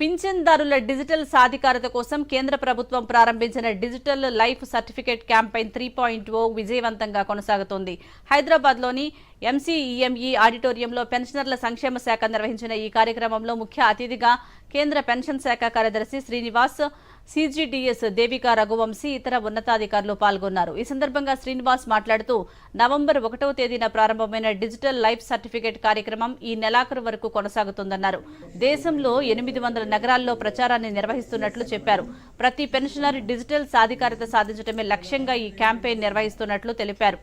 పింఛన్దారుల digital సాధికారత కోసం కేంద్ర ప్రభుత్వం ప్రారంభించిన digital life certificate campaign three point O విజయవంతంగా కొనసాగుతోంది. హైదరాబాద్లోని ఎంసీఈఎంఈ ఆడిటోరియంలో పెన్షనర్ల సంక్షేమ శాఖ నిర్వహించిన ఈ కార్యక్రమంలో ముఖ్య అతిథిగా కేంద్ర పెన్షన్ శాఖ కార్యదర్శి శ్రీనివాస్ సీజీడీఎస్ దేవికా రఘువంశీ ఇతర ఉన్నతాధికారులు పాల్గొన్నారు. ఈ సందర్భంగా శ్రీనివాస్ మాట్లాడుతూ నవంబర్ ఒకటవ తేదీన ప్రారంభమైన డిజిటల్ లైఫ్ సర్టిఫికేట్ కార్యక్రమం ఈ నెలాఖరు వరకు కొనసాగుతుందన్నారు. దేశంలో ఎనిమిది వందల నగరాల్లో ప్రచారాన్ని నిర్వహిస్తున్నట్లు చెప్పారు. ప్రతి పెన్షనర్ డిజిటల్ సాధికారత సాధించడమే లక్ష్యంగా ఈ క్యాంపెయిన్ నిర్వహిస్తున్నట్లు తెలిపారు.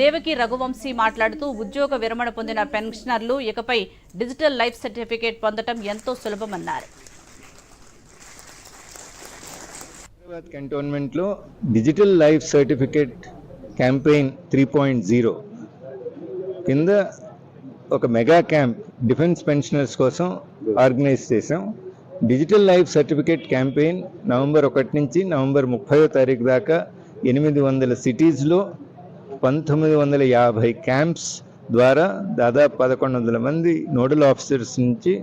దేవకి రఘువంశీ మాట్లాడుతూ ఉద్యోగ విరమణ పొందిన పెన్షనర్లు ఇకపై డిజిటల్ లైఫ్ సర్టిఫికేట్ పొందడం ఎంతో సులభమన్నారు. Hyderabad కంటోన్మెంట్లో digital life certificate campaign three point zero కింద ఒక మెగా క్యాంప్ డిఫెన్స్ పెన్షనర్స్ కోసం ఆర్గనైజ్ చేసాం digital life certificate campaign November ఒకటి నుంచి నవంబర్ ముప్పయో తారీఖు దాకా ఎనిమిది వందల సిటీస్లో పంతొమ్మిది వందల యాభై క్యాంప్స్ ద్వారా దాదాపు పదకొండు వందల మంది నోడల్ ఆఫీసర్స్ నుంచి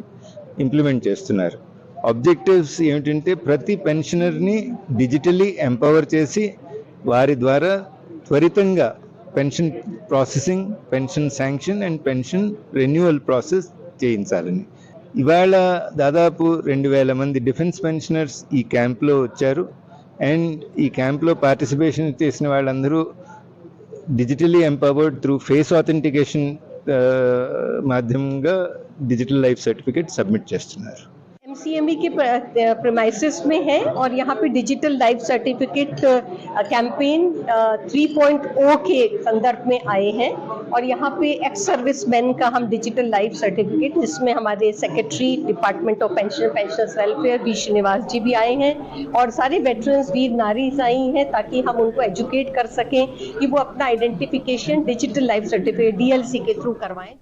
ఇంప్లిమెంట్ చేస్తున్నారు. ఆబ్జెక్టివ్స్ ఏమిటంటే ప్రతి పెన్షనర్ని డిజిటలీ ఎంపవర్ చేసి వారి ద్వారా త్వరితంగా pension processing pension sanction and pension renewal process చేయించాలని. ఇవాళ దాదాపు రెండు వేల మంది డిఫెన్స్ పెన్షనర్స్ ఈ క్యాంప్లో వచ్చారు. అండ్ ఈ క్యాంప్లో పార్టిసిపేషన్ చేసిన వాళ్ళందరూ digitally empowered through face authentication మాధ్యమంగా డిజిటల్ లైఫ్ సర్టిఫికేట్ సబ్మిట్ చేస్తున్నారు. एमसीएमई के प्रमाइसिस में है और यहाँ पे डिजिटल लाइफ सर्टिफिकेट कैंपेन 3.0 के संदर्भ में आए हैं और यहाँ पे एक्स सर्विस मैन का हम डिजिटल लाइफ सर्टिफिकेट जिसमें हमारे secretary department of pension pension welfare B Srinivas ji भी आए हैं और सारे वेटरन्स वीर नारीज आई हैं ताकि हम उनको एजुकेट कर सकें कि वो अपना identification digital life certificate DLC के थ्रू करवाएँ।